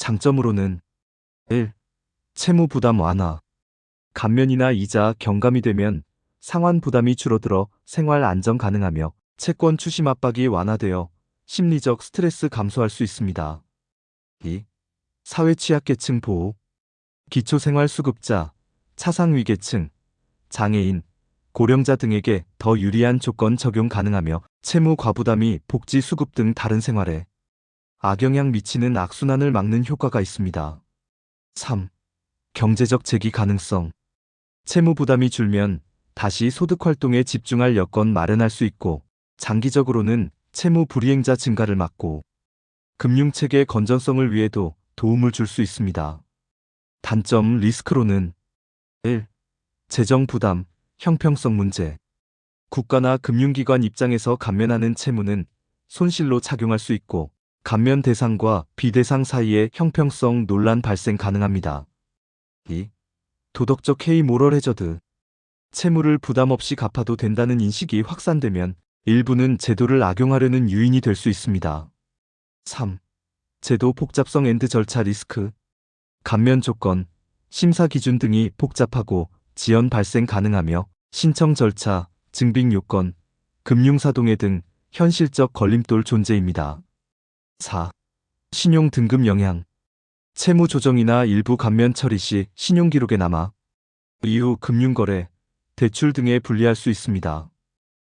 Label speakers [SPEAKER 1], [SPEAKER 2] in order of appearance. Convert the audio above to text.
[SPEAKER 1] 장점으로는 1. 채무 부담 완화. 감면이나 이자 경감이 되면 상환 부담이 줄어들어 생활 안정 가능하며 채권 추심 압박이 완화되어 심리적 스트레스 감소할 수 있습니다. 2. 사회 취약계층 보호. 기초생활수급자, 차상위계층, 장애인, 고령자 등에게 더 유리한 조건 적용 가능하며 채무 과부담이 복지 수급 등 다른 생활에 악영향 미치는 악순환을 막는 효과가 있습니다. 3. 경제적 재기 가능성. 채무 부담이 줄면 다시 소득 활동에 집중할 여건 마련할 수 있고 장기적으로는 채무 불이행자 증가를 막고 금융체계 건전성을 위해도 도움을 줄 수 있습니다. 단점 리스크로는 1. 재정 부담, 형평성 문제. 국가나 금융기관 입장에서 감면하는 채무는 손실로 작용할 수 있고 감면 대상과 비대상 사이의 형평성 논란 발생 가능합니다. 2. 도덕적 해이 모럴 해저드. 채무를 부담 없이 갚아도 된다는 인식이 확산되면 일부는 제도를 악용하려는 유인이 될 수 있습니다. 3. 제도 복잡성 앤드 절차 리스크. 감면 조건, 심사 기준 등이 복잡하고 지연 발생 가능하며 신청 절차, 증빙 요건, 금융사동의 등 현실적 걸림돌 존재입니다. 4. 신용 등급 영향. 채무 조정이나 일부 감면 처리 시 신용 기록에 남아 이후 금융 거래, 대출 등에 불리할 수 있습니다.